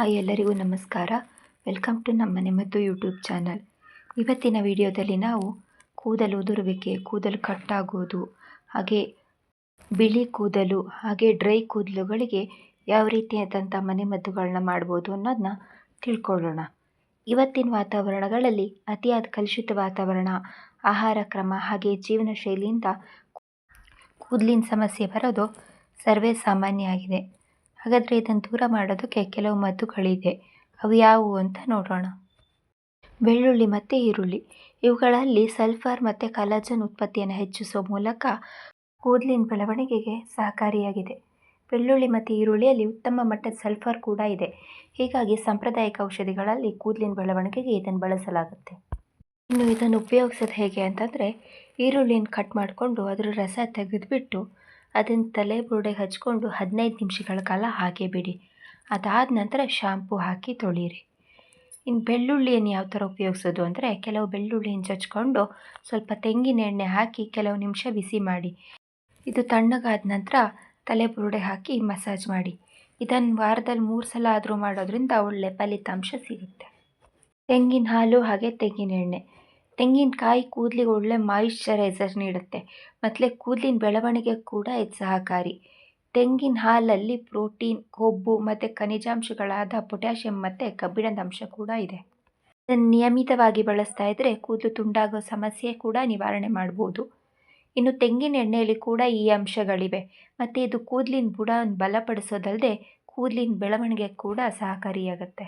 Hi, ಎಲ್ಲರಿಗೂ ನಮಸ್ಕಾರ. Welcome to ನಮ್ಮ ಮತ್ತು ಯೂಟ್ಯೂಬ್ ಚಾನಲ್. ಇವತ್ತಿನ ವಿಡಿಯೋದಲ್ಲಿ ನಾವು ಕೂದಲು ಉದುರುವಿಕೆ, ಕೂದಲು ಕಟ್ಟಾಗೋದು ಹಾಗೆ ಬಿಳಿ ಕೂದಲು, ಹಾಗೆ ಡ್ರೈ ಕೂದಲುಗಳಿಗೆ ಯಾವ ರೀತಿಯಾದಂಥ ಮನೆಮದ್ದುಗಳನ್ನ ಮಾಡ್ಬೋದು ಅನ್ನೋದನ್ನ ತಿಳ್ಕೊಳ್ಳೋಣ. ಇವತ್ತಿನ ವಾತಾವರಣಗಳಲ್ಲಿ ಅತಿಯಾದ ಕಲುಷಿತ ವಾತಾವರಣ, ಆಹಾರ ಕ್ರಮ, ಹಾಗೆ ಜೀವನ ಶೈಲಿಯಿಂದ ಕೂದಲಿನ ಸಮಸ್ಯೆ ಬರೋದು ಸರ್ವೇ ಸಾಮಾನ್ಯ ಆಗಿದೆ. ಹಾಗಾದರೆ ಇದನ್ನು ದೂರ ಮಾಡೋದಕ್ಕೆ ಕೆಲವು ಮದ್ದುಗಳಿದೆ. ಅವು ಯಾವುವು ಅಂತ ನೋಡೋಣ. ಬೆಳ್ಳುಳ್ಳಿ ಮತ್ತು ಈರುಳ್ಳಿ. ಇವುಗಳಲ್ಲಿ ಸಲ್ಫರ್ ಮತ್ತು ಕಲಾಜನ್ ಉತ್ಪತ್ತಿಯನ್ನು ಹೆಚ್ಚಿಸುವ ಮೂಲಕ ಕೂದಲಿನ ಬೆಳವಣಿಗೆಗೆ ಸಹಕಾರಿಯಾಗಿದೆ. ಬೆಳ್ಳುಳ್ಳಿ ಮತ್ತು ಈರುಳ್ಳಿಯಲ್ಲಿ ಉತ್ತಮ ಮಟ್ಟದ ಸಲ್ಫರ್ ಕೂಡ ಇದೆ. ಹೀಗಾಗಿ ಸಾಂಪ್ರದಾಯಿಕ ಔಷಧಿಗಳಲ್ಲಿ ಕೂದಲಿನ ಬೆಳವಣಿಗೆಗೆ ಇದನ್ನು ಬಳಸಲಾಗುತ್ತೆ. ಇನ್ನು ಇದನ್ನು ಉಪಯೋಗಿಸೋದು ಹೇಗೆ ಅಂತಂದರೆ, ಈರುಳ್ಳಿನ ಕಟ್ ಮಾಡಿಕೊಂಡು ಅದರ ರಸ ತೆಗೆದುಬಿಟ್ಟು ಅದನ್ನು ತಲೆ ಬುರುಡೆಗೆ ಹಚ್ಕೊಂಡು ಹದಿನೈದು ನಿಮಿಷಗಳ ಕಾಲ ಹಾಗೆ ಬಿಡಿ. ಅದಾದ ನಂತರ ಶಾಂಪು ಹಾಕಿ ತೊಳೀರಿ. ಇನ್ನು ಬೆಳ್ಳುಳ್ಳಿಯನ್ನು ಯಾವ ಥರ ಉಪಯೋಗಿಸೋದು ಅಂದರೆ ಕೆಲವು ಬೆಳ್ಳುಳ್ಳಿಯನ್ನು ಚಚ್ಕೊಂಡು ಸ್ವಲ್ಪ ತೆಂಗಿನ ಎಣ್ಣೆ ಹಾಕಿ ಕೆಲವು ನಿಮಿಷ ಬಿಸಿ ಮಾಡಿ. ಇದು ತಣ್ಣಗಾದ ನಂತರ ತಲೆ ಬುರುಡೆ ಹಾಕಿ ಮಸಾಜ್ ಮಾಡಿ. ಇದನ್ನು ವಾರದಲ್ಲಿ ಮೂರು ಸಲ ಆದರೂ ಮಾಡೋದ್ರಿಂದ ಒಳ್ಳೆ ಫಲಿತಾಂಶ ಸಿಗುತ್ತೆ. ತೆಂಗಿನ ಹಾಲು ಹಾಗೆ ತೆಂಗಿನ ಎಣ್ಣೆ. ತೆಂಗಿನಕಾಯಿ ಕೂದಲಿಗೆ ಒಳ್ಳೆ ಮಾಯಿಶ್ಚರೈಸರ್ ನೀಡುತ್ತೆ. ಮತ್ತು ಕೂದಲಿನ ಬೆಳವಣಿಗೆ ಕೂಡ ಇದು ಸಹಕಾರಿ. ತೆಂಗಿನ ಹಾಲಲ್ಲಿ ಪ್ರೋಟೀನ್ ಕೊಬ್ಬು ಮತ್ತು ಖನಿಜಾಂಶಗಳಾದ ಪೊಟ್ಯಾಷಿಯಂ ಮತ್ತು ಕಬ್ಬಿಣದ ಅಂಶ ಕೂಡ ಇದೆ. ಇದನ್ನು ನಿಯಮಿತವಾಗಿ ಬಳಸ್ತಾ ಇದ್ದರೆ ಕೂದಲು ತುಂಡಾಗೋ ಸಮಸ್ಯೆ ಕೂಡ ನಿವಾರಣೆ ಮಾಡ್ಬೋದು. ಇನ್ನು ತೆಂಗಿನ ಎಣ್ಣೆಯಲ್ಲಿ ಕೂಡ ಈ ಅಂಶಗಳಿವೆ. ಮತ್ತು ಇದು ಕೂದಲಿನ ಬುಡವನ್ನು ಬಲಪಡಿಸೋದಲ್ಲದೆ ಕೂದಲಿನ ಬೆಳವಣಿಗೆ ಕೂಡ ಸಹಕಾರಿಯಾಗುತ್ತೆ.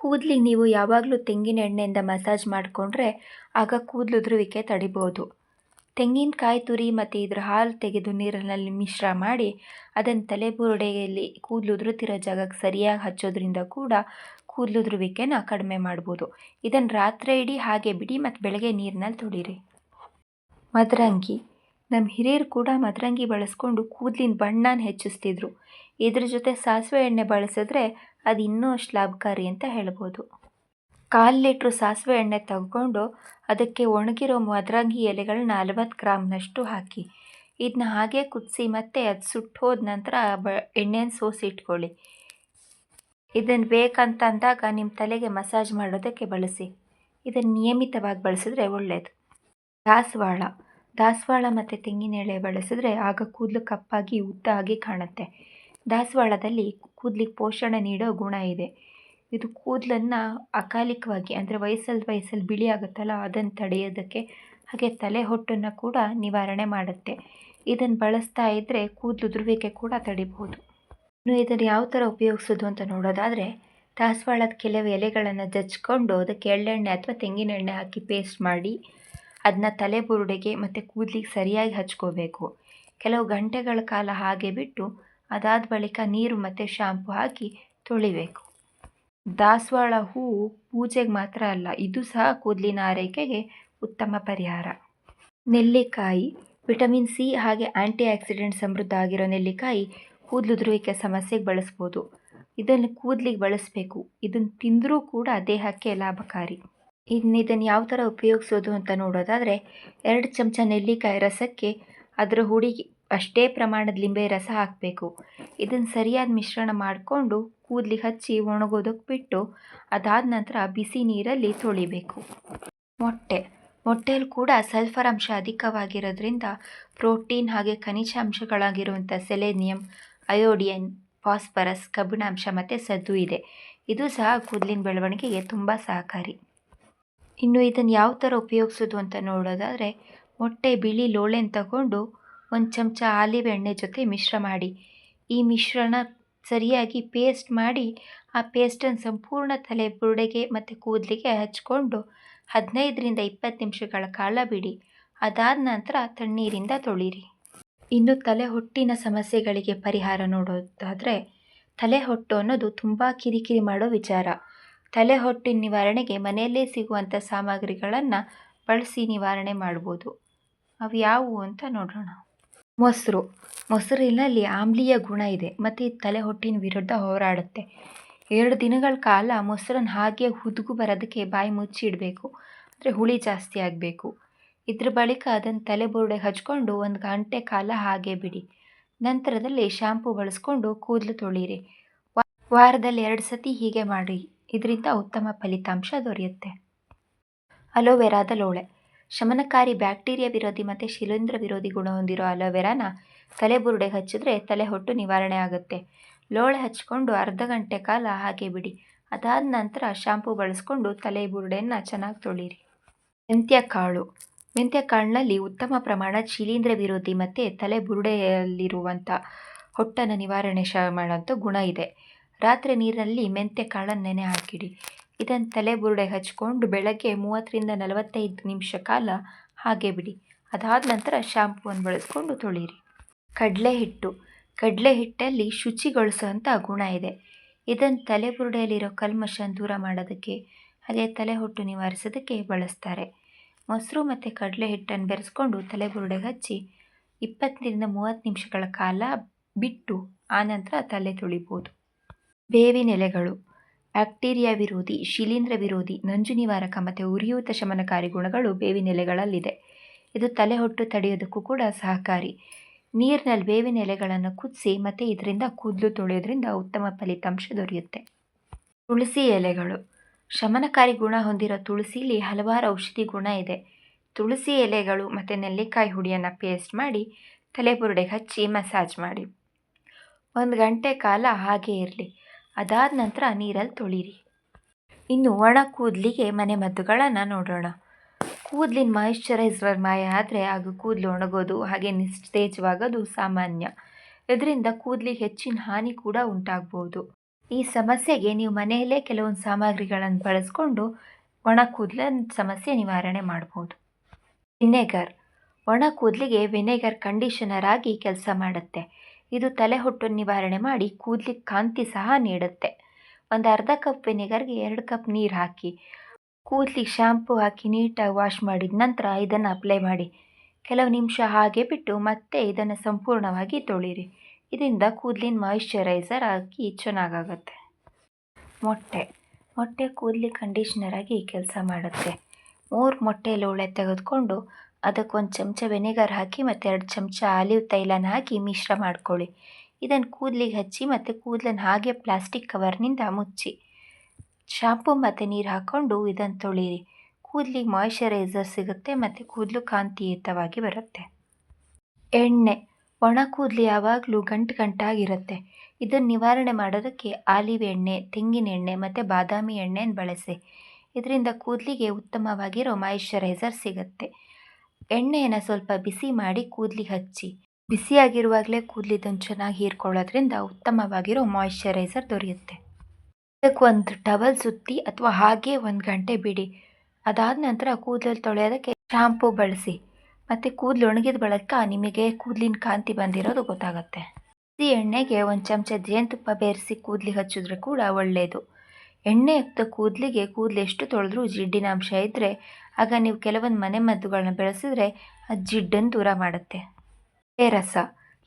ಕೂದಲಿಗೆ ನೀವು ಯಾವಾಗಲೂ ತೆಂಗಿನ ಎಣ್ಣೆಯಿಂದ ಮಸಾಜ್ ಮಾಡಿಕೊಂಡ್ರೆ ಆಗ ಕೂದಲು ಉದುರುವಿಕೆ ತಡಿಬೋದು. ತೆಂಗಿನಕಾಯಿ ತುರಿ ಮತ್ತು ಇದ್ರ ಹಾಲು ತೆಗೆದು ನೀರಿನಲ್ಲಿ ಮಿಶ್ರ ಮಾಡಿ ಅದನ್ನು ತಲೆಬುರುಡೆಯಲ್ಲಿ ಕೂದಲು ಉದುರುತ್ತಿರೋ ಜಾಗಕ್ಕೆ ಸರಿಯಾಗಿ ಹಚ್ಚೋದ್ರಿಂದ ಕೂಡ ಕೂದಲು ಉದುರುವಿಕೆನ ಕಡಿಮೆ ಮಾಡ್ಬೋದು. ಇದನ್ನು ರಾತ್ರಿ ಇಡೀ ಹಾಗೆ ಬಿಡಿ ಮತ್ತು ಬೆಳಗ್ಗೆ ನೀರಿನಲ್ಲಿ ತೊಳಿರಿ. ಮದರಂಗಿ. ನಮ್ಮ ಹಿರಿಯರು ಕೂಡ ಮದರಂಗಿ ಬಳಸ್ಕೊಂಡು ಕೂದಲಿನ ಬಣ್ಣನ ಹೆಚ್ಚಿಸ್ತಿದ್ರು. ಇದ್ರ ಜೊತೆ ಸಾಸಿವೆ ಎಣ್ಣೆ ಬಳಸಿದ್ರೆ ಅದು ಇನ್ನೂ ಅಷ್ಟು ಲಾಭಕಾರಿ ಅಂತ ಹೇಳ್ಬೋದು. ಕಾಲು ಲೀಟ್ರು ಸಾಸಿವೆ ಎಣ್ಣೆ ತಗೊಂಡು ಅದಕ್ಕೆ ಒಣಗಿರೋ ಮದರಂಗಿ ಎಲೆಗಳನ್ನ ನಲ್ವತ್ತು ಗ್ರಾಮ್ನಷ್ಟು ಹಾಕಿ. ಇದನ್ನ ಹಾಗೆ ಕುದಿಸಿ ಮತ್ತೆ ಅದು ಸುಟ್ಟು ಹೋದ ನಂತರ ಬ ಸೋಸಿ ಇಟ್ಕೊಳ್ಳಿ. ಇದನ್ನು ಬೇಕಂತ ಅಂದಾಗ ನಿಮ್ಮ ತಲೆಗೆ ಮಸಾಜ್ ಮಾಡೋದಕ್ಕೆ ಬಳಸಿ. ಇದನ್ನು ನಿಯಮಿತವಾಗಿ ಬಳಸಿದ್ರೆ ಒಳ್ಳೆಯದು ದಾಸವಾಳ. ದಾಸವಾಳ ಮತ್ತು ತೆಂಗಿನ ಎಳೆ ಬಳಸಿದ್ರೆ ಆಗ ಕೂದಲು ಕಪ್ಪಾಗಿ ಉದ್ದ ಆಗಿ ಕಾಣುತ್ತೆ. ದಾಸವಾಳದಲ್ಲಿ ಕೂದಲಿಗೆ ಪೋಷಣೆ ನೀಡೋ ಗುಣ ಇದೆ. ಇದು ಕೂದಲನ್ನು ಅಕಾಲಿಕವಾಗಿ, ಅಂದರೆ ವಯಸ್ಸಲ್ಲಿ ವಯಸ್ಸಲ್ಲಿ ಬಿಳಿ ಆಗುತ್ತಲ್ಲ, ಅದನ್ನು ತಡೆಯೋದಕ್ಕೆ ಹಾಗೆ ತಲೆ ಹೊಟ್ಟನ್ನು ಕೂಡ ನಿವಾರಣೆ ಮಾಡುತ್ತೆ. ಇದನ್ನು ಬಳಸ್ತಾ ಇದ್ದರೆ ಕೂದಲು ಉದುರುವಿಕೆ ಕೂಡ ತಡಿಬೋದು ಇನ್ನು ಇದನ್ನು ಯಾವ ಥರ ಉಪಯೋಗಿಸೋದು ಅಂತ ನೋಡೋದಾದರೆ, ದಾಸವಾಳದ ಕೆಲವು ಎಲೆಗಳನ್ನು ಜಚ್ಕೊಂಡು ಅದಕ್ಕೆ ಎಳ್ಳೆಣ್ಣೆ ಅಥವಾ ತೆಂಗಿನ ಎಣ್ಣೆ ಹಾಕಿ ಪೇಸ್ಟ್ ಮಾಡಿ ಅದನ್ನ ತಲೆ ಬುರುಡೆಗೆ ಮತ್ತು ಕೂದಲಿಗೆ ಸರಿಯಾಗಿ ಹಚ್ಕೋಬೇಕು. ಕೆಲವು ಗಂಟೆಗಳ ಕಾಲ ಹಾಗೆ ಬಿಟ್ಟು ಅದಾದ ಬಳಿಕ ನೀರು ಮತ್ತು ಶಾಂಪು ಹಾಕಿ ತೊಳಿಬೇಕು. ದಾಸವಾಳ ಹೂವು ಪೂಜೆಗೆ ಮಾತ್ರ ಅಲ್ಲ, ಇದು ಸಹ ಕೂದಲಿನ ಆರೈಕೆಗೆ ಉತ್ತಮ ಪರಿಹಾರ. ನೆಲ್ಲಿಕಾಯಿ, ವಿಟಮಿನ್ ಸಿ ಹಾಗೆ ಆ್ಯಂಟಿ ಆಕ್ಸಿಡೆಂಟ್ ಸಮೃದ್ಧ ಆಗಿರೋ ನೆಲ್ಲಿಕಾಯಿ ಕೂದಲುದುರುವಿಕೆ ಸಮಸ್ಯೆಗೆ ಬಳಸ್ಬೋದು. ಇದನ್ನು ಕೂದಲಿಗೆ ಬಳಸಬೇಕು. ಇದನ್ನು ತಿಂದರೂ ಕೂಡ ದೇಹಕ್ಕೆ ಲಾಭಕಾರಿ. ಇನ್ನು ಇದನ್ನು ಯಾವ ಥರ ಉಪಯೋಗಿಸೋದು ಅಂತ ನೋಡೋದಾದರೆ, ಎರಡು ಚಮಚ ನೆಲ್ಲಿಕಾಯಿ ರಸಕ್ಕೆ ಅದರ ಹುಡಿಗೆ ಅಷ್ಟೇ ಪ್ರಮಾಣದ ಲಿಂಬೆ ರಸ ಹಾಕಬೇಕು. ಇದನ್ನು ಸರಿಯಾದ ಮಿಶ್ರಣ ಮಾಡಿಕೊಂಡು ಕೂದಲಿ ಹಚ್ಚಿ ಒಣಗೋದಕ್ಕೆ ಬಿಟ್ಟು ಅದಾದ ನಂತರ ಬಿಸಿ ನೀರಲ್ಲಿ ತೊಳಿಬೇಕು. ಮೊಟ್ಟೆ. ಮೊಟ್ಟೆಯಲ್ಲಿ ಕೂಡ ಸಲ್ಫರ್ ಅಂಶ ಅಧಿಕವಾಗಿರೋದ್ರಿಂದ ಪ್ರೋಟೀನ್ ಹಾಗೆ ಖನಿಜ ಅಂಶಗಳಾಗಿರುವಂಥ ಸೆಲೆನಿಯಂ, ಅಯೋಡಿಯನ್, ಫಾಸ್ಫರಸ್, ಕಬ್ಬಿಣಾಂಶ ಮತ್ತು ಸದ್ದು ಇದೆ. ಇದು ಸಹ ಕೂದಲಿನ ಬೆಳವಣಿಗೆಗೆ ತುಂಬ ಸಹಕಾರಿ. ಇನ್ನು ಇದನ್ನು ಯಾವ ಥರ ಉಪಯೋಗಿಸೋದು ಅಂತ ನೋಡೋದಾದರೆ ಮೊಟ್ಟೆ ಬಿಳಿ ಲೋಳೆನ ತಗೊಂಡು ಒಂದು ಚಮಚ ಆಲಿವ್ ಎಣ್ಣೆ ಜೊತೆ ಮಿಶ್ರ ಮಾಡಿ. ಈ ಮಿಶ್ರಣ ಸರಿಯಾಗಿ ಪೇಸ್ಟ್ ಮಾಡಿ, ಆ ಪೇಸ್ಟನ್ನು ಸಂಪೂರ್ಣ ತಲೆ ಬುರುಡೆಗೆ ಮತ್ತು ಕೂದಲಿಗೆ ಹಚ್ಕೊಂಡು ಹದಿನೈದರಿಂದ ಇಪ್ಪತ್ತು ನಿಮಿಷಗಳ ಕಾಲ ಬಿಡಿ. ಅದಾದ ನಂತರ ತಣ್ಣೀರಿಂದ ತೊಳಿರಿ. ಇನ್ನು ತಲೆ ಹೊಟ್ಟಿನ ಸಮಸ್ಯೆಗಳಿಗೆ ಪರಿಹಾರ ನೋಡೋದಾದರೆ ತಲೆ ಹೊಟ್ಟು ಅನ್ನೋದು ತುಂಬ ಕಿರಿಕಿರಿ ಮಾಡೋ ವಿಚಾರ. ತಲೆ ಹೊಟ್ಟಿನ ನಿವಾರಣೆಗೆ ಮನೆಯಲ್ಲೇ ಸಿಗುವಂಥ ಸಾಮಗ್ರಿಗಳನ್ನು ಬಳಸಿ ನಿವಾರಣೆ ಮಾಡ್ಬೋದು. ಅವು ಯಾವುವು ಅಂತ ನೋಡೋಣ. ಮೊಸರು. ಮೊಸರಿನಲ್ಲಿ ಆಮ್ಲೀಯ ಗುಣ ಇದೆ. ಮತ್ತು ತಲೆ ಹೊಟ್ಟಿನ ವಿರುದ್ಧ ಹೋರಾಡುತ್ತೆ. ಎರಡು ದಿನಗಳ ಕಾಲ ಮೊಸರನ್ನು ಹಾಗೆ ಹುದುಗು ಬರೋದಕ್ಕೆ ಬಾಯಿ ಮುಚ್ಚಿ ಇಡಬೇಕು. ಅಂದರೆ ಹುಳಿ ಜಾಸ್ತಿ ಆಗಬೇಕು. ಇದ್ರ ಬಳಿಕ ಅದನ್ನು ತಲೆ ಬುರುಡೆಗೆ ಹಚ್ಕೊಂಡು ಒಂದು ಗಂಟೆ ಕಾಲ ಹಾಗೆ ಬಿಡಿ. ನಂತರದಲ್ಲಿ ಶಾಂಪು ಬಳಸ್ಕೊಂಡು ಕೂದಲು ತೊಳೀರಿ. ವಾರದಲ್ಲಿ ಎರಡು ಸತಿ ಹೀಗೆ ಮಾಡಿ. ಇದರಿಂದ ಉತ್ತಮ ಫಲಿತಾಂಶ ದೊರೆಯುತ್ತೆ. ಅಲೋವೆರಾದ ಲೋಳೆ. ಶಮನಕಾರಿ ಬ್ಯಾಕ್ಟೀರಿಯಾ ವಿರೋಧಿ ಮತ್ತು ಶಿಲೀಂಧ್ರ ವಿರೋಧಿ ಗುಣ ಹೊಂದಿರೋ ಅಲೋವೆರಾನ ತಲೆಬುರುಡೆ ಹಚ್ಚಿದ್ರೆ ತಲೆ ಹೊಟ್ಟು ನಿವಾರಣೆ ಆಗುತ್ತೆ. ಲೋಳೆ ಹಚ್ಕೊಂಡು ಅರ್ಧ ಗಂಟೆ ಕಾಲ ಹಾಗೆ ಬಿಡಿ. ಅದಾದ ನಂತರ ಶಾಂಪೂ ಬಳಸ್ಕೊಂಡು ತಲೆ ಬುರುಡೆಯನ್ನು ಚೆನ್ನಾಗಿ ತೊಳಿರಿ. ಮೆಂತ್ಯ ಕಾಳು ಮೆಂತ್ಯ ಕಾಳಿನಲ್ಲಿ ಉತ್ತಮ ಪ್ರಮಾಣ ಶಿಲೀಂಧ್ರ ವಿರೋಧಿ ಮತ್ತು ತಲೆ ಬುರುಡೆಯಲ್ಲಿರುವಂಥ ಹೊಟ್ಟನ್ನು ನಿವಾರಣೆ ಮಾಡೋಂಥ ಗುಣ ಇದೆ. ರಾತ್ರಿ ನೀರಿನಲ್ಲಿ ಮೆಂತ್ಯ ಕಾಳನ್ನು ನೆನೆ ಹಾಕಿಡಿ. ಇದನ್ನು ತಲೆ ಬುರುಡೆ ಹಚ್ಕೊಂಡು ಬೆಳಗ್ಗೆ ಮೂವತ್ತರಿಂದ ನಲವತ್ತೈದು ನಿಮಿಷ ಕಾಲ ಹಾಗೆ ಬಿಡಿ. ಅದಾದ ನಂತರ ಶಾಂಪೂವನ್ನು ಬಳಸ್ಕೊಂಡು ತೊಳೀರಿ. ಕಡಲೆ ಹಿಟ್ಟು. ಕಡಲೆ ಹಿಟ್ಟಲ್ಲಿ ಶುಚಿಗೊಳಿಸುವಂಥ ಗುಣ ಇದೆ. ಇದನ್ನು ತಲೆ ಬುರುಡೆಯಲ್ಲಿರೋ ಕಲ್ಮಶನ್ ದೂರ ಮಾಡೋದಕ್ಕೆ ಹಾಗೆ ತಲೆ ಹೊಟ್ಟು ನಿವಾರಿಸೋದಕ್ಕೆ ಬಳಸ್ತಾರೆ. ಮೊಸರು ಮತ್ತು ಕಡಲೆ ಹಿಟ್ಟನ್ನು ಬೆರೆಸ್ಕೊಂಡು ತಲೆ ಬುರುಡೆಗೆ ಹಚ್ಚಿ ಇಪ್ಪತ್ತರಿಂದ ಮೂವತ್ತು ನಿಮಿಷಗಳ ಕಾಲ ಬಿಟ್ಟು ಆನಂತರ ತಲೆ ತೊಳಿಬೋದು. ಬೇವಿನ ಎಲೆಗಳು ಬ್ಯಾಕ್ಟೀರಿಯಾ ವಿರೋಧಿ, ಶಿಲೀಂಧ್ರ ವಿರೋಧಿ ನಂಜು ನಿವಾರಕ ಮತ್ತು ಉರಿಯೂತ ಶಮನಕಾರಿ ಗುಣಗಳು ಬೇವಿನ ಎಲೆಗಳಲ್ಲಿದೆ. ಇದು ತಲೆ ಹೊಟ್ಟು ತಡೆಯೋದಕ್ಕೂ ಕೂಡ ಸಹಕಾರಿ. ನೀರಿನಲ್ಲಿ ಬೇವಿನ ಎಲೆಗಳನ್ನು ಕುದಿಸಿ ಮತ್ತು ಇದರಿಂದ ಕೂದಲು ತೊಳೆಯೋದ್ರಿಂದ ಉತ್ತಮ ಫಲಿತಾಂಶ ದೊರೆಯುತ್ತೆ. ತುಳಸಿ ಎಲೆಗಳು. ಶಮನಕಾರಿ ಗುಣ ಹೊಂದಿರೋ ತುಳಸಿಲಿ ಹಲವಾರು ಔಷಧಿ ಗುಣ ಇದೆ. ತುಳಸಿ ಎಲೆಗಳು ಮತ್ತು ನೆಲ್ಲಿಕಾಯಿ ಹುಡಿಯನ್ನು ಪೇಸ್ಟ್ ಮಾಡಿ ತಲೆಬುರುಡೆಗೆ ಹಚ್ಚಿ ಮಸಾಜ್ ಮಾಡಿ. ಒಂದು ಗಂಟೆ ಕಾಲ ಹಾಗೇ ಇರಲಿ. ಅದಾದ ನಂತರ ನೀರಲ್ಲಿ ತೊಳೀರಿ. ಇನ್ನು ಒಣ ಕೂದಲಿಗೆ ಮನೆ ಮದ್ದುಗಳನ್ನು ನೋಡೋಣ. ಕೂದಲಿನ ಮಾಯಿಶ್ಚರೈಸರ್ ಮಾಯ ಆದರೆ ಆಗ ಕೂದಲು ಒಣಗೋದು ಹಾಗೆ ನಿಸ್ತೇಜವಾಗೋದು ಸಾಮಾನ್ಯ. ಇದರಿಂದ ಕೂದಲಿಗೆ ಹೆಚ್ಚಿನ ಹಾನಿ ಕೂಡ ಉಂಟಾಗ್ಬೋದು. ಈ ಸಮಸ್ಯೆಗೆ ನೀವು ಮನೆಯಲ್ಲೇ ಕೆಲವೊಂದು ಸಾಮಗ್ರಿಗಳನ್ನು ಬಳಸ್ಕೊಂಡು ಒಣ ಕೂದಲಿನ ಸಮಸ್ಯೆ ನಿವಾರಣೆ ಮಾಡ್ಬೋದು. ವಿನೆಗರ್. ಒಣ ಕೂದಲಿಗೆ ವಿನೆಗರ್ ಕಂಡೀಷನರ್ ಆಗಿ ಕೆಲಸ ಮಾಡುತ್ತೆ. ಇದು ತಲೆ ಹೊಟ್ಟು ನಿವಾರಣೆ ಮಾಡಿ ಕೂದಲಿಗೆ ಕಾಂತಿ ಸಹ ನೀಡುತ್ತೆ. ಒಂದು ಅರ್ಧ ಕಪ್ ವಿನೆಗರ್ಗೆ ಎರಡು ಕಪ್ ನೀರು ಹಾಕಿ, ಕೂದಲಿಗೆ ಶ್ಯಾಂಪು ಹಾಕಿ ನೀಟಾಗಿ ವಾಶ್ ಮಾಡಿದ ನಂತರ ಇದನ್ನು ಅಪ್ಲೈ ಮಾಡಿ. ಕೆಲವು ನಿಮಿಷ ಹಾಗೆ ಬಿಟ್ಟು ಮತ್ತೆ ಇದನ್ನು ಸಂಪೂರ್ಣವಾಗಿ ತೊಳಿರಿ. ಇದರಿಂದ ಕೂದಲಿನ ಮಾಯಿಶ್ಚರೈಸರ್ ಹಾಕಿ ಚೆನ್ನಾಗಾಗುತ್ತೆ. ಮೊಟ್ಟೆ. ಮೊಟ್ಟೆ ಕೂದಲಿ ಕಂಡೀಷ್ನರಾಗಿ ಕೆಲಸ ಮಾಡುತ್ತೆ. ಮೂರು ಮೊಟ್ಟೆ ಲೋಳೆ ತೆಗೆದುಕೊಂಡು ಅದಕ್ಕೆ ಒಂದು ಚಮಚ ವೆನೆಗರ್ ಹಾಕಿ ಮತ್ತು ಎರಡು ಚಮಚ ಆಲಿವ್ ತೈಲನ ಹಾಕಿ ಮಿಶ್ರ ಮಾಡ್ಕೊಳ್ಳಿ. ಇದನ್ನು ಕೂದಲಿಗೆ ಹಚ್ಚಿ ಮತ್ತು ಕೂದಲನ್ನು ಹಾಗೆ ಪ್ಲಾಸ್ಟಿಕ್ ಕವರ್ನಿಂದ ಮುಚ್ಚಿ. ಶಾಂಪು ಮತ್ತು ನೀರು ಹಾಕ್ಕೊಂಡು ಇದನ್ನು ತೊಳೀರಿ. ಕೂದಲಿಗೆ ಮಾಯಿಶ್ಚರೈಸರ್ ಸಿಗುತ್ತೆ ಮತ್ತು ಕೂದಲು ಕಾಂತಿಯುತವಾಗಿ ಬರುತ್ತೆ. ಎಣ್ಣೆ. ಒಣ ಕೂದಲು ಯಾವಾಗಲೂ ಗಂಟು ಗಂಟಾಗಿರುತ್ತೆ. ಇದನ್ನು ನಿವಾರಣೆ ಮಾಡೋದಕ್ಕೆ ಆಲಿವ್ ಎಣ್ಣೆ, ತೆಂಗಿನ ಎಣ್ಣೆ ಮತ್ತು ಬಾದಾಮಿ ಎಣ್ಣೆನ ಬಳಸಿ. ಇದರಿಂದ ಕೂದಲಿಗೆ ಉತ್ತಮವಾಗಿರೋ ಮಾಯಿಶ್ಚರೈಸರ್ ಸಿಗುತ್ತೆ. ಎಣ್ಣೆಯನ್ನು ಸ್ವಲ್ಪ ಬಿಸಿ ಮಾಡಿ ಕೂದಲಿಗೆ ಹಚ್ಚಿ. ಬಿಸಿಯಾಗಿರುವಾಗಲೇ ಕೂದಲಿದ್ದನ್ನು ಚೆನ್ನಾಗಿ ಹೀರ್ಕೊಳ್ಳೋದ್ರಿಂದ ಉತ್ತಮವಾಗಿರೋ ಮಾಯಿಶ್ಚರೈಸರ್ ದೊರೆಯುತ್ತೆ. ಇದಕ್ಕೆ ಒಂದು ಟವಲ್ ಸುತ್ತಿ ಅಥವಾ ಹಾಗೆ ಒಂದು ಗಂಟೆ ಬಿಡಿ. ಅದಾದ ನಂತರ ಕೂದಲಲ್ಲಿ ತೊಳೆಯೋದಕ್ಕೆ ಶಾಂಪೂ ಬಳಸಿ. ಮತ್ತು ಕೂದಲು ಒಣಗಿದ ಬಳಕ ನಿಮಗೆ ಕೂದಲಿನ ಕಾಂತಿ ಬಂದಿರೋದು ಗೊತ್ತಾಗುತ್ತೆ. ಈ ಎಣ್ಣೆಗೆ ಒಂದು ಚಮಚ ಜೇನುತುಪ್ಪ ಬೆರೆಸಿ ಕೂದಲಿಗೆ ಹಚ್ಚಿದ್ರೆ ಕೂಡ ಒಳ್ಳೆಯದು ಎಣ್ಣೆ ಯುಕ್ತ ಕೂದಲಿಗೆ ಕೂದಲು ಎಷ್ಟು ತೊಳೆದ್ರೂ ಜಿಡ್ಡಿನ ಅಂಶ ಇದ್ದರೆ ಆಗ ನೀವು ಕೆಲವೊಂದು ಮನೆ ಮದ್ದುಗಳನ್ನ ಬೆಳೆಸಿದ್ರೆ ಅದು ಜಿಡ್ಡನ್ನು ದೂರ ಮಾಡುತ್ತೆ. ಲಿಂಬೆ ರಸ.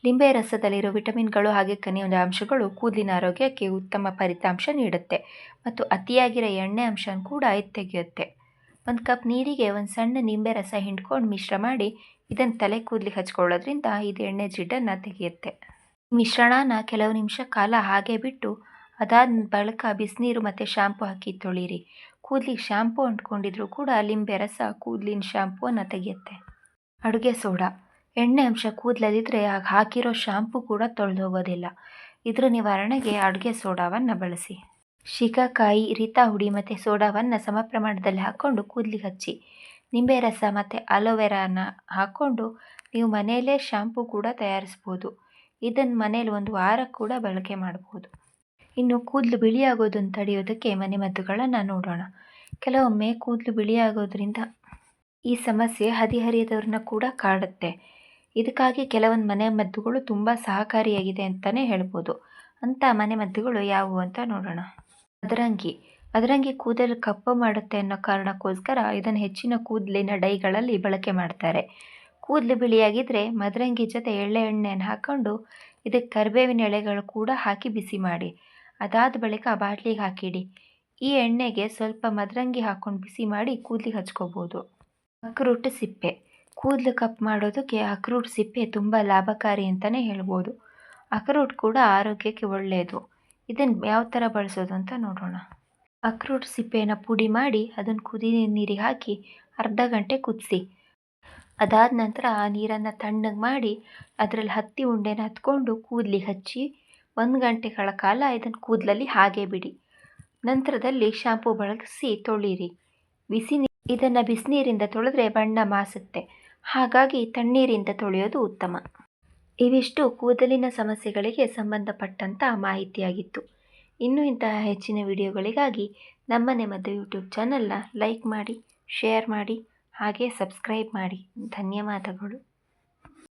ಲಿಂಬೆ ರಸದಲ್ಲಿರೋ ವಿಟಮಿನ್ಗಳು ಹಾಗೆ ಖನಿಜ ಅಂಶಗಳು ಕೂದಲಿನ ಆರೋಗ್ಯಕ್ಕೆ ಉತ್ತಮ ಫಲಿತಾಂಶ ನೀಡುತ್ತೆ ಮತ್ತು ಅತಿಯಾಗಿರೋ ಎಣ್ಣೆ ಅಂಶನ ಕೂಡ ತೆಗೆಯುತ್ತೆ ಒಂದು ಕಪ್ ನೀರಿಗೆ ಒಂದು ಸಣ್ಣ ನಿಂಬೆ ರಸ ಹಿಂಡ್ಕೊಂಡು ಮಿಶ್ರ ಮಾಡಿ ಇದನ್ನು ತಲೆ ಕೂದಲಿಗೆ ಹಚ್ಕೊಳ್ಳೋದ್ರಿಂದ ಇದು ಎಣ್ಣೆ ಜಿಡ್ಡನ್ನು ತೆಗೆಯುತ್ತೆ. ಮಿಶ್ರಣನ ಕೆಲವು ನಿಮಿಷ ಕಾಲ ಹಾಗೆ ಬಿಟ್ಟು ಅದಾದ ಬಳಿಕ ಬಿಸಿನೀರು ಮತ್ತು ಶ್ಯಾಂಪು ಹಾಕಿ ತೊಳೀರಿ. ಕೂದಲಿಗೆ ಶ್ಯಾಂಪು ಅಂಟ್ಕೊಂಡಿದ್ರು ಕೂಡ ಲಿಂಬೆ ರಸ ಕೂದಲಿನ ಶ್ಯಾಂಪುವನ್ನು ತೆಗೆಯುತ್ತೆ. ಅಡುಗೆ ಸೋಡಾ. ಎಣ್ಣೆ ಅಂಶ ಕೂದಲಲ್ಲಿದ್ದರೆ ಆಗ ಹಾಕಿರೋ ಶಾಂಪು ಕೂಡ ತೊಳೆದು ಹೋಗೋದಿಲ್ಲ ಇದರ ನಿವಾರಣೆಗೆ ಅಡುಗೆ ಸೋಡಾವನ್ನು ಬಳಸಿ. ಶಿಕಾಕಾಯಿ, ರೀತಾ ಹುಡಿ ಮತ್ತು ಸೋಡಾವನ್ನು ಸಮ ಪ್ರಮಾಣದಲ್ಲಿ ಹಾಕ್ಕೊಂಡು ಕೂದಲಿಗೆ ಹಚ್ಚಿ. ನಿಂಬೆ ರಸ ಮತ್ತು ಅಲೋವೆರಾನ ಹಾಕ್ಕೊಂಡು ನೀವು ಮನೆಯಲ್ಲೇ ಶಾಂಪು ಕೂಡ ತಯಾರಿಸ್ಬೋದು. ಇದನ್ನು ಮನೇಲಿ ಒಂದು ವಾರ ಕೂಡ ಬಳಕೆ ಮಾಡ್ಬೋದು. ಇನ್ನು ಕೂದಲು ಬಿಳಿಯಾಗೋದನ್ನು ತಡೆಯೋದಕ್ಕೆ ಮನೆಮದ್ದುಗಳನ್ನು ನೋಡೋಣ. ಕೆಲವೊಮ್ಮೆ ಕೂದಲು ಬಿಳಿಯಾಗೋದ್ರಿಂದ ಈ ಸಮಸ್ಯೆ ಹದಿಹರಿಯದವ್ರನ್ನ ಕೂಡ ಕಾಡುತ್ತೆ. ಇದಕ್ಕಾಗಿ ಕೆಲವೊಂದು ಮನೆ ಮದ್ದುಗಳು ತುಂಬ ಸಹಕಾರಿಯಾಗಿದೆ ಅಂತಲೇ ಹೇಳ್ಬೋದು. ಅಂಥ ಮನೆ ಮದ್ದುಗಳು ಯಾವುವು ಅಂತ ನೋಡೋಣ. ಅದರಂಗಿ. ಅದರಂಗಿ ಕೂದಲು ಕಪ್ಪು ಮಾಡುತ್ತೆ ಅನ್ನೋ ಕಾರಣಕ್ಕೋಸ್ಕರ ಇದನ್ನು ಹೆಚ್ಚಿನ ಕೂದಲಿನ ಡೈಗಳಲ್ಲಿ ಬಳಕೆ ಮಾಡ್ತಾರೆ. ಕೂದಲು ಬಿಳಿಯಾಗಿದ್ದರೆ ಮದರಂಗಿ ಜೊತೆ ಎಳ್ಳೆ ಎಣ್ಣೆಯನ್ನು ಹಾಕ್ಕೊಂಡು ಇದಕ್ಕೆ ಕರಿಬೇವಿನ ಎಳೆಗಳು ಕೂಡ ಹಾಕಿ ಬಿಸಿ ಮಾಡಿ. ಅದಾದ ಬಳಿಕ ಬಾಟ್ಲಿಗೆ ಹಾಕಿಡಿ. ಈ ಎಣ್ಣೆಗೆ ಸ್ವಲ್ಪ ಮದರಂಗಿ ಹಾಕ್ಕೊಂಡು ಬಿಸಿ ಮಾಡಿ ಕೂದಲಿಗೆ ಹಚ್ಕೋಬೋದು. ಅಕ್ರೂಟ್ ಸಿಪ್ಪೆ. ಕೂದಲು ಕಪ್ ಮಾಡೋದಕ್ಕೆ ಅಕ್ರೂಟ್ ಸಿಪ್ಪೆ ತುಂಬ ಲಾಭಕಾರಿ ಅಂತಲೇ ಹೇಳ್ಬೋದು. ಅಕ್ರೂಟ್ ಕೂಡ ಆರೋಗ್ಯಕ್ಕೆ ಒಳ್ಳೆಯದು ಇದನ್ನು ಯಾವ ಥರ ಬಳಸೋದು ಅಂತ ನೋಡೋಣ. ಅಕ್ರೂಟ್ ಸಿಪ್ಪೆನ ಪುಡಿ ಮಾಡಿ ಅದನ್ನು ಕುದಿ ನೀರಿಗೆ ಹಾಕಿ ಅರ್ಧ ಗಂಟೆ ಕುದಿಸಿ. ಅದಾದ ನಂತರ ಆ ನೀರನ್ನು ತಣ್ಣಗೆ ಮಾಡಿ ಅದರಲ್ಲಿ ಹತ್ತಿ ಉಂಡೆನ ಹತ್ಕೊಂಡು ಕೂದಲಿಗೆ ಹಚ್ಚಿ ಒಂದು ಗಂಟೆಗಳ ಕಾಲ ಇದನ್ನು ಕೂದಲಲ್ಲಿ ಹಾಗೆ ಬಿಡಿ. ನಂತರದಲ್ಲಿ ಶಾಂಪೂ ಬಳಸಿ ತೊಳೀರಿ. ಬಿಸಿ ಇದನ್ನು ಬಿಸಿನೀರಿಂದ ತೊಳೆದ್ರೆ ಬಣ್ಣ ಮಾಸುತ್ತೆ. ಹಾಗಾಗಿ ತಣ್ಣೀರಿಂದ ತೊಳೆಯೋದು ಉತ್ತಮ. ಇವಿಷ್ಟು ಕೂದಲಿನ ಸಮಸ್ಯೆಗಳಿಗೆ ಸಂಬಂಧಪಟ್ಟಂಥ ಮಾಹಿತಿಯಾಗಿತ್ತು. ಇನ್ನೂ ಇಂತಹ ಹೆಚ್ಚಿನ ವಿಡಿಯೋಗಳಿಗಾಗಿ ನಮ್ಮನೆ ಮದ್ದು ಯೂಟ್ಯೂಬ್ ಚಾನಲ್ನ ಲೈಕ್ ಮಾಡಿ, ಶೇರ್ ಮಾಡಿ, ಹಾಗೆ ಸಬ್ಸ್ಕ್ರೈಬ್ ಮಾಡಿ. ಧನ್ಯವಾದಗಳು.